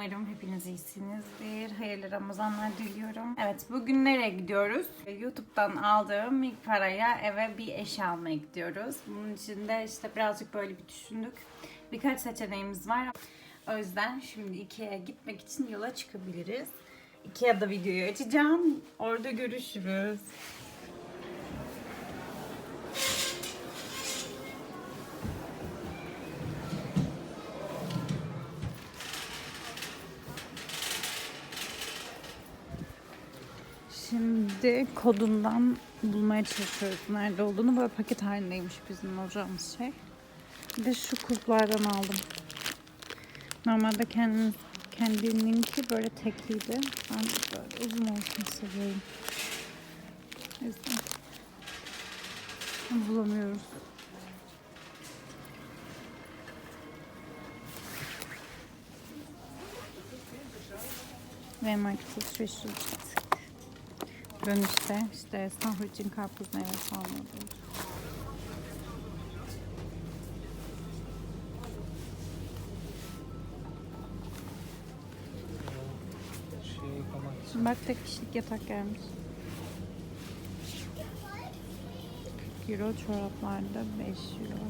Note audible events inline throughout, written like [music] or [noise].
Umarım hepiniz iyisinizdir. Hayırlı Ramazanlar diliyorum. Evet bugün nereye gidiyoruz? YouTube'dan aldığım ilk paraya eve bir eşya almaya gidiyoruz. Bunun için de işte birazcık böyle bir düşündük. Birkaç seçeneğimiz var. O yüzden şimdi Ikea'ya gitmek için yola çıkabiliriz. Ikea'da videoyu açacağım. Orada görüşürüz. Şimdi kodundan bulmaya çalışıyoruz nerede olduğunu. Böyle paket halindeymiş bizim alacağımız şey. Bir de şu kulplardan aldım. Normalde kendim, kendininki böyle tekliydi. Ben böyle uzun olsun seviyorum. Bulamıyoruz. Ve alışverişi yaptık. Dönüşte işte sahur için karpuz meyve falan alıyoruz. Şey yıkamak için. Bak tek kişilik yatak gelmiş. 40 euro çoraplarda 5 euro.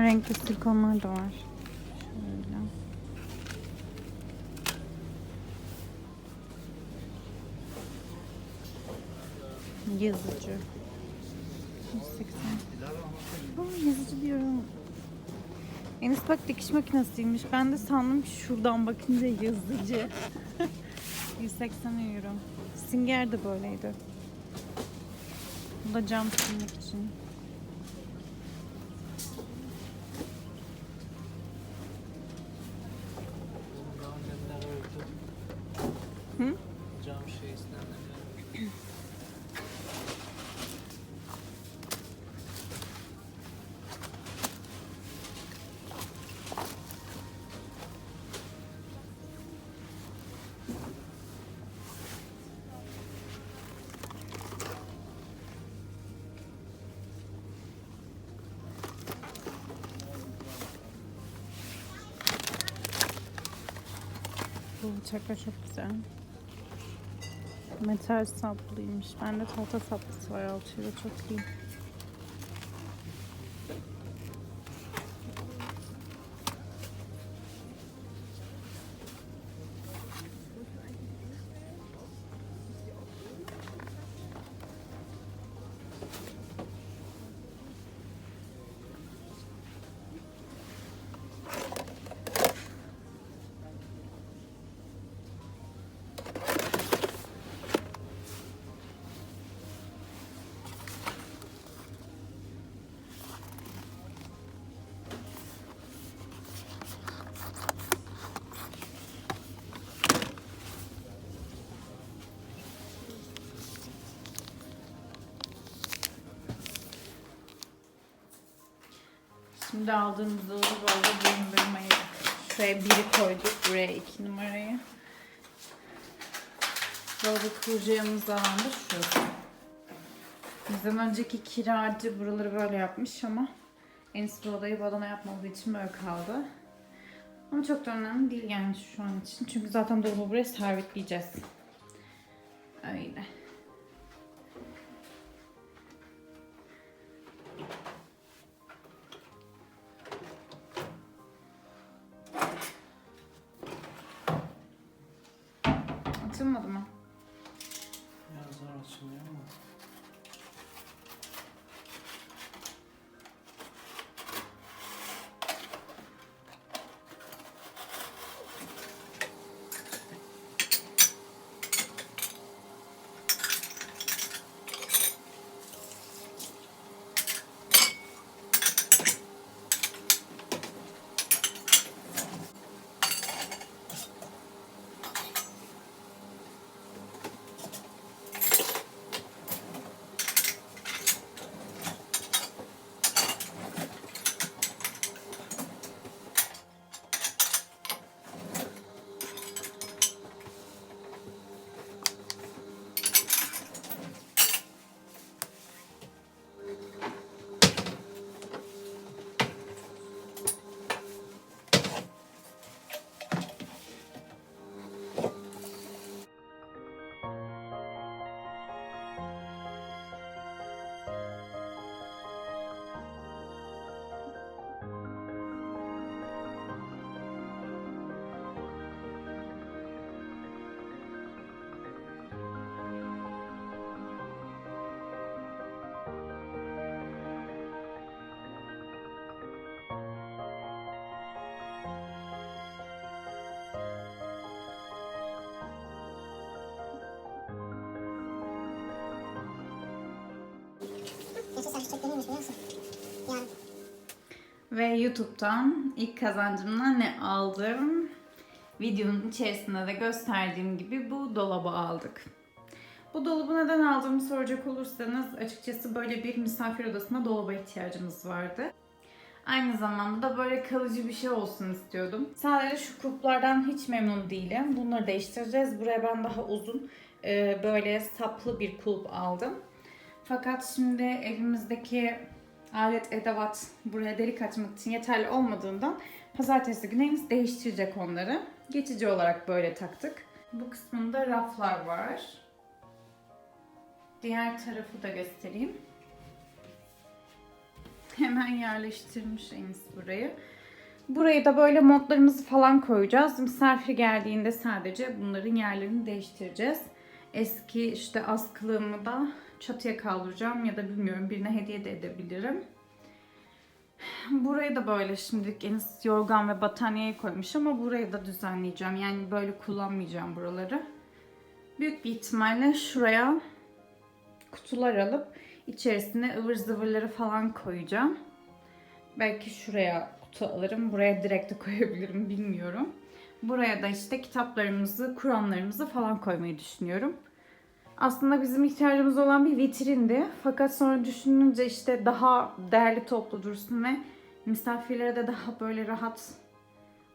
Aa, renkli silikonlar da var. Şöyle. Yazıcı. 180. Aa, yazıcı diyorum. Enis bak dikiş makinesiymiş. Ben de sandım ki şuradan bakınca yazıcı. [laughs] 180 euro. Singer de böyleydi. Bu da cam silmek için. Bu bıçaklar çok güzel. Metal saplıymış. Bende tahta saplısı var altıyla çok iyi. Şimdi aldığımız dolabı böyle bölüm bölüm ayırdık. Şuraya biri koyduk. Buraya iki numarayı. Dolabı kuracağımız alan da şurası. Bizden önceki kiracı buraları böyle yapmış ama Enis bu odayı badana yapmadığı için böyle kaldı. Ama çok da önemli değil yani şu an için. Çünkü zaten dolabı buraya sabitleyeceğiz. Öyle. Açılmadı mı? Biraz zor açılıyor ama. Ve YouTube'dan ilk kazancımdan ne aldım? Videonun içerisinde de gösterdiğim gibi bu dolabı aldık. Bu dolabı neden aldığımı soracak olursanız açıkçası böyle bir misafir odasına dolaba ihtiyacımız vardı. Aynı zamanda da böyle kalıcı bir şey olsun istiyordum. Sadece şu kulplardan hiç memnun değilim. Bunları değiştireceğiz. Buraya ben daha uzun e, böyle saplı bir kulp aldım. Fakat şimdi evimizdeki alet edevat buraya delik açmak için yeterli olmadığından pazartesi günü henüz değiştirecek onları. Geçici olarak böyle taktık. Bu kısmında raflar var. Diğer tarafı da göstereyim. Hemen yerleştirmiş Enis burayı. Burayı da böyle montlarımızı falan koyacağız. Misafir geldiğinde sadece bunların yerlerini değiştireceğiz. Eski işte askılığımı da çatıya kaldıracağım ya da bilmiyorum birine hediye de edebilirim. Burayı da böyle şimdilik Enis yorgan ve battaniyeyi koymuş ama burayı da düzenleyeceğim. Yani böyle kullanmayacağım buraları. Büyük bir ihtimalle şuraya kutular alıp içerisine ıvır zıvırları falan koyacağım. Belki şuraya kutu alırım. Buraya direkt de [laughs] koyabilirim bilmiyorum. Buraya da işte kitaplarımızı, Kur'anlarımızı falan koymayı düşünüyorum. Aslında bizim ihtiyacımız olan bir vitrindi. Fakat sonra düşününce işte daha değerli toplu dursun ve misafirlere de daha böyle rahat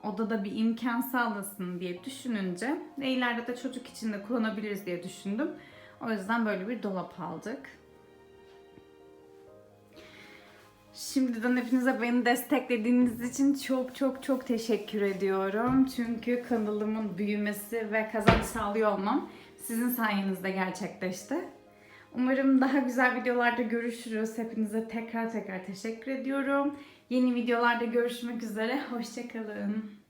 odada bir imkan sağlasın diye düşününce ve ileride de çocuk için de kullanabiliriz diye düşündüm. O yüzden böyle bir dolap aldık. Şimdiden hepinize beni desteklediğiniz için çok çok çok teşekkür ediyorum. Çünkü kanalımın büyümesi ve kazanç sağlıyor olmam sizin sayenizde gerçekleşti. Umarım daha güzel videolarda görüşürüz. Hepinize tekrar tekrar teşekkür ediyorum. Yeni videolarda görüşmek üzere. Hoşçakalın.